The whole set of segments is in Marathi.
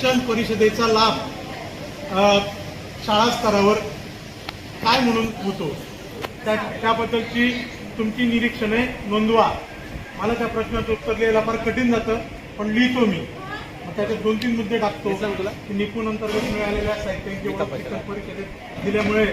शिक्षण परिषदेचा लाभ शाळा स्तरावर काय म्हणून होतो? त्या त्याबद्दलची तुमची निरीक्षणे नोंदवा. मला त्या प्रश्नाचं उत्तर लिहायला फार कठीण जातं पण लिहितो मी. त्याच्यात दोन तीन मुद्दे टाकतो. की निपुण अंतर्गत मिळालेल्या साहित्याची परिषदेत दिल्यामुळे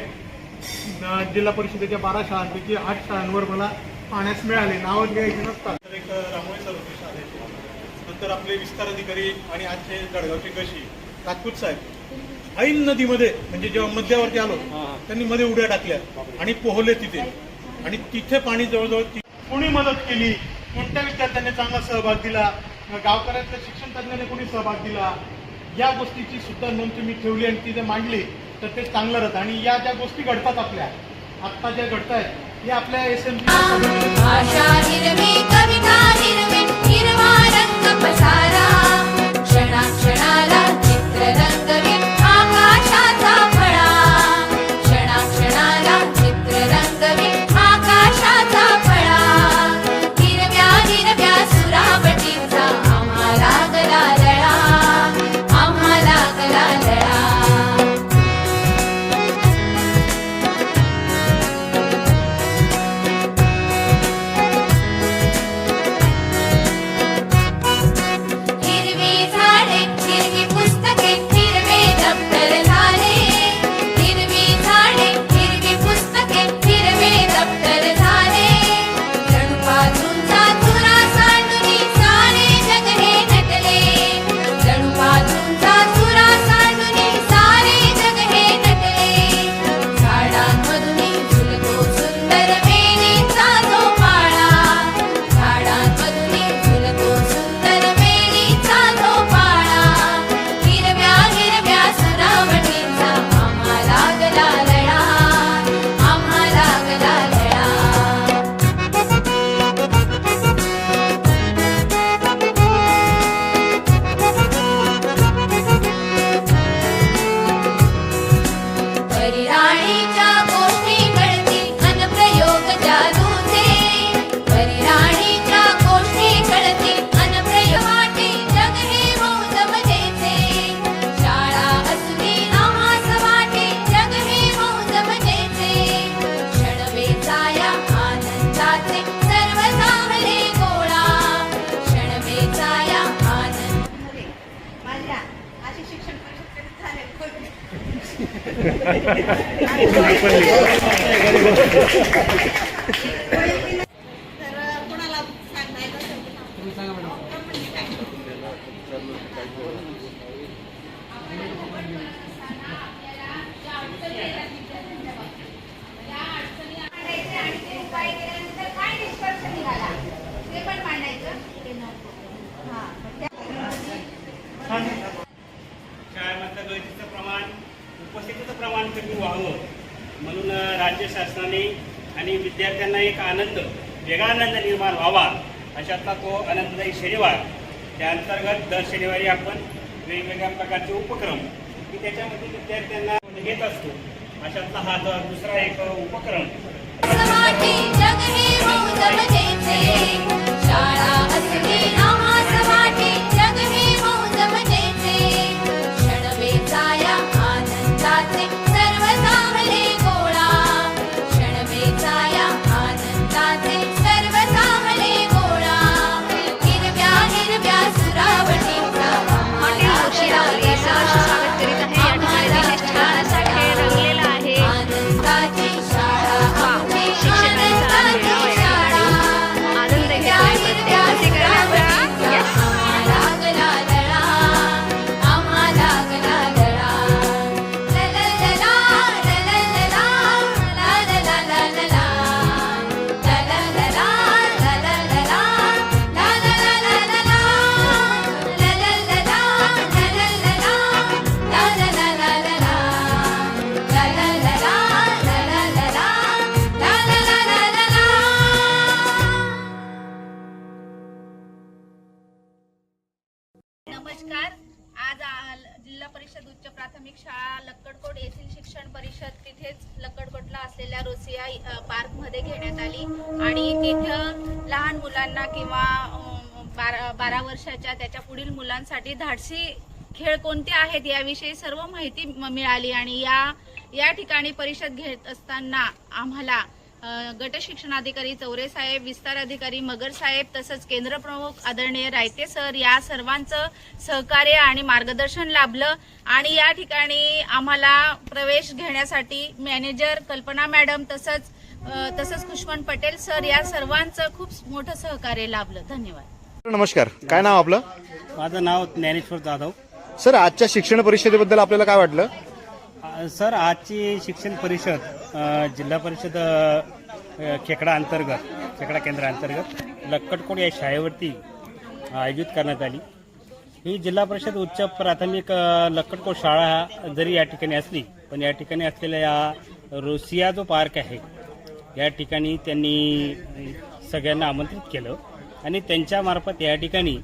जिल्हा परिषदेच्या बारा शाळांपैकी आठ शाळांवर मला पाण्यास मिळाले. नावं लिहायची नसतात तर एक रामोळी सर होते शाळेचे नंतर आपले विस्तार अधिकारी आणि आजचे जळगावचे कशी राजपूत साहेब ऐन नदीमध्ये म्हणजे जेव्हा मध्यावरती आलो त्यांनी मध्ये उड्या टाकल्या आणि पोहले तिथे. आणि तिथे पाणी जवळजवळ कोणी मदत केली? कोणत्या विद्यार्थ्यांनी चांगला सहभाग दिला? गावकऱ्यातल्या शिक्षण तज्ञाने कोणी सहभाग दिला? या गोष्टीची सुद्धा नोंद तुम्ही ठेवली आणि तिथे मांडली तर ते चांगलं राहतं. आणि या ज्या गोष्टी घडतात आपल्या आत्ता ज्या घडत आहेत हे आपल्या एस एम こ れ राज्य आणि विद्यार्थ्यांना एक आनंद वेगळा आनंद निर्माण व्हावा अशातला तो आनंददायी शनिवार. त्या अंतर्गत दर शनिवारी आपण वेगवेगळ्या प्रकारचे उपक्रम की त्याच्यामध्ये विद्यार्थ्यांना घेत असतो. अशातला हा दर दुसरा एक उपक्रम. शाळा नमस्कार. आज जिल्हा परिषद उच्च प्राथमिक शाळा लक्कडकोट येथील शिक्षण परिषद तिथेच लक्कडकोटला असलेल्या रोसिया पार्क पार्कमध्ये घेण्यात आली. आणि तिथं लहान मुलांना किंवा बारा बारा वर्षाच्या त्याच्या पुढील मुलांसाठी धाडसी खेळ कोणते आहेत याविषयी सर्व माहिती मिळाली. आणि या या ठिकाणी परिषद घेत असताना आम्हाला गट शिक्षणाधिकारी चौरे साहेब विस्तार अधिकारी मगर साहेब तसंच केंद्र प्रमुख आदरणीय रायते सर या सर्वांचं सहकार्य आणि मार्गदर्शन लाभलं. आणि या ठिकाणी आम्हाला प्रवेश घेण्यासाठी मॅनेजर कल्पना मॅडम तसंच तसंच खुशवंत पटेल सर या सर्वांचं खूप मोठं सहकार्य लाभलं. धन्यवाद. नमस्कार. काय नाव आपलं? माझं नाव ज्ञानेश्वर जाधव. सर आजच्या शिक्षण परिषदेबद्दल आपल्याला काय वाटलं? सर आजची शिक्षण परिषद जिल्हा परिषद खेकडा अंतर्गत खेकडा केंद्राअंतर्गत लक्कडकोट या शाळेवरती आयोजित करण्यात आली. ही जिल्हा परिषद उच्च प्राथमिक लक्कटकोट शाळा जरी या ठिकाणी असली पण या ठिकाणी असलेल्या या रोसिया जो पार्क आहे या ठिकाणी त्यांनी सगळ्यांना आमंत्रित केलं आणि त्यांच्यामार्फत या ठिकाणी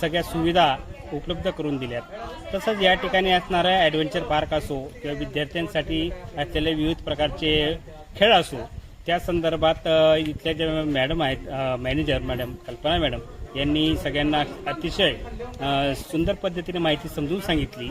सगळ्या सुविधा उपलब्ध करून दिल्यात. तसंच या ठिकाणी असणारा ॲडव्हेंचर पार्क असो किंवा विद्यार्थ्यांसाठी असलेले विविध प्रकारचे खेळ असो त्या संदर्भात इथल्या ज्या मॅडम आहेत मॅनेजर मॅडम कल्पना मॅडम यांनी सगळ्यांना अतिशय सुंदर पद्धतीने माहिती समजून सांगितली.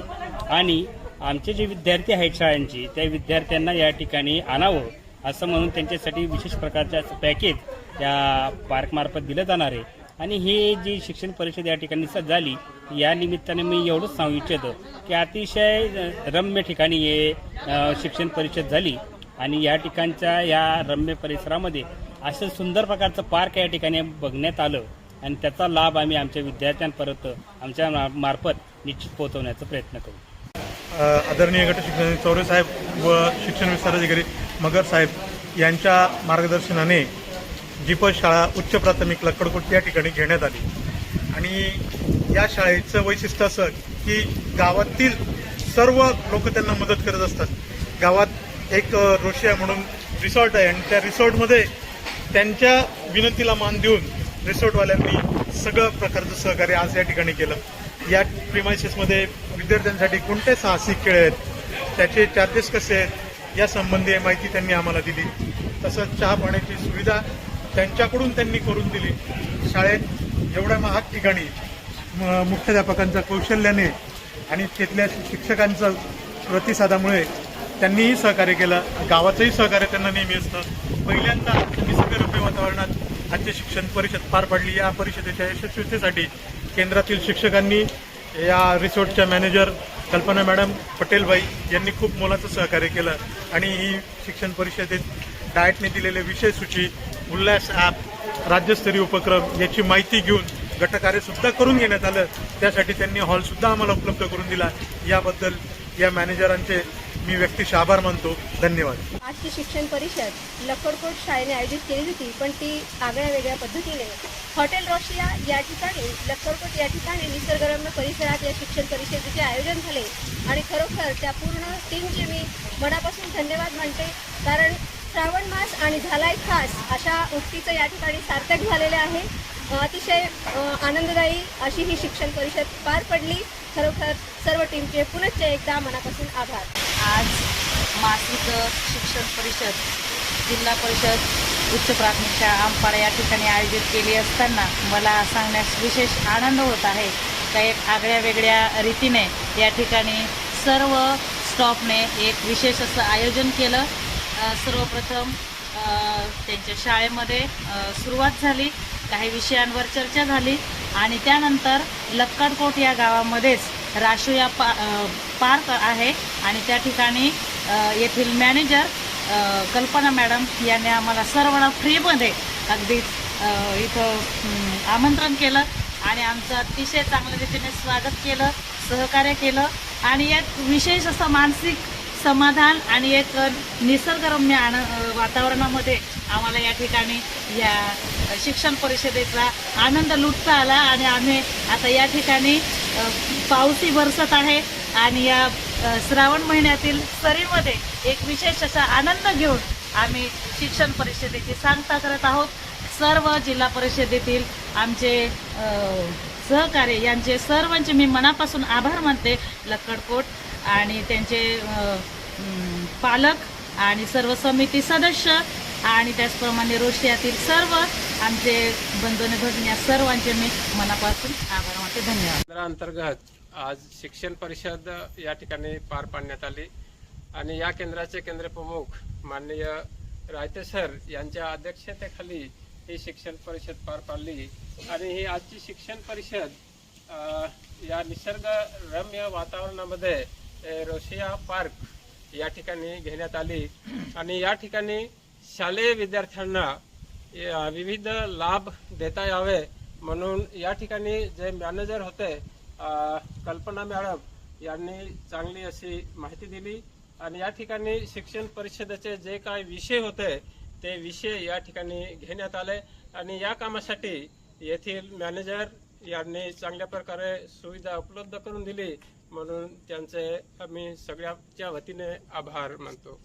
आणि आमचे जे विद्यार्थी आहेत शाळांची त्या विद्यार्थ्यांना या ठिकाणी आणावं असं म्हणून त्यांच्यासाठी विशेष प्रकारचं पॅकेज या पार्कमार्फत दिलं जाणार आहे. आणि ही जी शिक्षण परिषद या ठिकाणी स- झाली या निमित्ताने मी एवढंच सांगू इच्छितो की अतिशय रम्य ठिकाणी हे शिक्षण परिषद झाली. आणि या ठिकाणच्या या रम्य परिसरामध्ये असं सुंदर प्रकारचं पार्क या ठिकाणी बघण्यात आलं. आणि त्याचा लाभ आम्ही आमच्या विद्यार्थ्यांपर्यंत आमच्या मा- मार्फत निश्चित पोहोचवण्याचा प्रयत्न करू. आदरणीय गट शिक्षण चौरे साहेब व शिक्षण विस्तार अधिकारी मगर साहेब यांच्या मार्गदर्शनाने जीपत शाळा उच्च प्राथमिक लक्कडकोट या ठिकाणी घेण्यात आली. आणि या शाळेचं वैशिष्ट्य असं की गावातील सर्व लोक त्यांना मदत करत असतात. गावात एक रोशिया म्हणून रिसॉर्ट आहे आणि त्या रिसॉर्टमध्ये त्यांच्या विनंतीला मान देऊन रिसॉर्टवाल्यांनी सगळं प्रकारचं सहकार्य आज या ठिकाणी केलं. या प्रिमायसेसमध्ये विद्यार्थ्यांसाठी कोणते साहसिक खेळ आहेत त्याचे चार्जेस कसे आहेत या संबंधी माहिती त्यांनी आम्हाला दिली. तसंच चहा पाण्याची सुविधा त्यांच्याकडून त्यांनी करून दिली. शाळेत एवढ्या महाग ठिकाणी मुख्याध्यापकांच्या कौशल्याने आणि तिथल्या शिक्षकांच्या प्रतिसादामुळे त्यांनीही सहकार्य केलं. गावाचंही सहकार्य त्यांना नेहमी असतं. पहिल्यांदा निसर्गरूपी वातावरणात आजची शिक्षण परिषद पार पडली. या परिषदेच्या यशस्वीतेसाठी केंद्रातील शिक्षकांनी या रिसॉर्टच्या मॅनेजर कल्पना मॅडम पटेलबाई यांनी खूप मोलाचं सहकार्य केलं. आणि ही शिक्षण परिषदेत डायटने दिलेले विषय सूची उल्हास ॲप राज्यस्तरीय उपक्रम याची माहिती घेऊन गटकार्य सुद्धा करून घेण्यात आलं. त्यासाठी त्यांनी हॉल सुद्धा आम्हाला उपलब्ध करून दिला. याबद्दल या मॅनेजरांचे मी व्यक्तिशः आभार मानतो. धन्यवाद. आजची शिक्षण परिषद लकडकोट शाळेने आयोजित केली होती पण ती आगळ्या वेगळ्या पद्धतीने हॉटेल रोशिया या ठिकाणी लकडकोट या ठिकाणी निसर्गरम्य परिसरात या शिक्षण परिषदेचे आयोजन झाले. आणि खरोखर त्या पूर्ण टीमचे मी मनापासून धन्यवाद मानते. कारण श्रावण मास आणि झालाय खास अशा उक्तीचं या ठिकाणी सार्थक झालेले आहे. अतिशय आनंददायी अशी ही शिक्षण परिषद पार पडली. खरोखर सर्व टीमचे पुनश्च एकदा मनापासून आभार. आज मासिक शिक्षण परिषद जिल्हा परिषद उच्च प्राथमिक शाळा आंपाडा या ठिकाणी आयोजित केली असताना मला सांगण्यास विशेष आनंद होत आहे का एक आगळ्या वेगळ्या रीतीने या ठिकाणी सर्व स्टॉफने एक विशेष असं आयोजन केलं. सर्वप्रथम त्यांच्या शाळेमध्ये सुरुवात झाली. काही विषयांवर चर्चा झाली आणि त्यानंतर लक्कडकोट या गावामध्येच राष्ट्रीय पा पार्क आहे आणि त्या ठिकाणी येथील मॅनेजर कल्पना मॅडम यांनी आम्हाला सर्वांना फ्रीमध्ये अगदी इथं आमंत्रण केलं आणि आमचं अतिशय चांगल्या रीतीने स्वागत केलं सहकार्य केलं आणि एक विशेष असं मानसिक समाधान आणि एक निसर्गरम्य आन वातावरणामध्ये आम्हाला या ठिकाणी या शिक्षण परिषदेचा आनंद लुटता आला आणि आम्ही आता या ठिकाणी अ, पाऊसही बरसत आहे आणि या श्रावण महिन्यातील सरीमध्ये एक विशेष असा आनंद घेऊन आम्ही शिक्षण परिषदेची सांगता करत आहोत. सर्व जिल्हा परिषदेतील आमचे सहकार्य यांचे सर्वांचे मी मनापासून आभार मानते लक्कडकोट आणि त्यांचे पालक आणि सर्व समिती सदस्य आणि त्याचप्रमाणे रोशियातील सर्व आमचे बंधूने भगिनी या सर्वांचे मी मनापासून आभार मानते. धन्यवाद. अंतर्गत आज शिक्षण परिषद या ठिकाणी पार पाडण्यात आली आणि या केंद्राचे केंद्रप्रमुख माननीय रायते सर यांच्या अध्यक्षतेखाली ही शिक्षण परिषद पार पाडली आणि ही आजची शिक्षण परिषद या निसर्गरम्य वातावरणामध्ये रोशिया पार्क या ठिकाणी घेण्यात आली. आणि या ठिकाणी शालेय विद्यार्थ्यांना विविध लाभ देता यावे म्हणून या ठिकाणी जे मॅनेजर होते कल्पना मॅडम यांनी चांगली अशी माहिती दिली. आणि या ठिकाणी शिक्षण परिषदेचे जे काय विषय होते ते विषय या ठिकाणी घेण्यात आले. आणि या कामासाठी येथील मॅनेजर यांनी चांगल्या प्रकारे सुविधा उपलब्ध करून दिली. म्हणून त्यांचे आम्ही सगळ्याच्या वतीने आभार मानतो.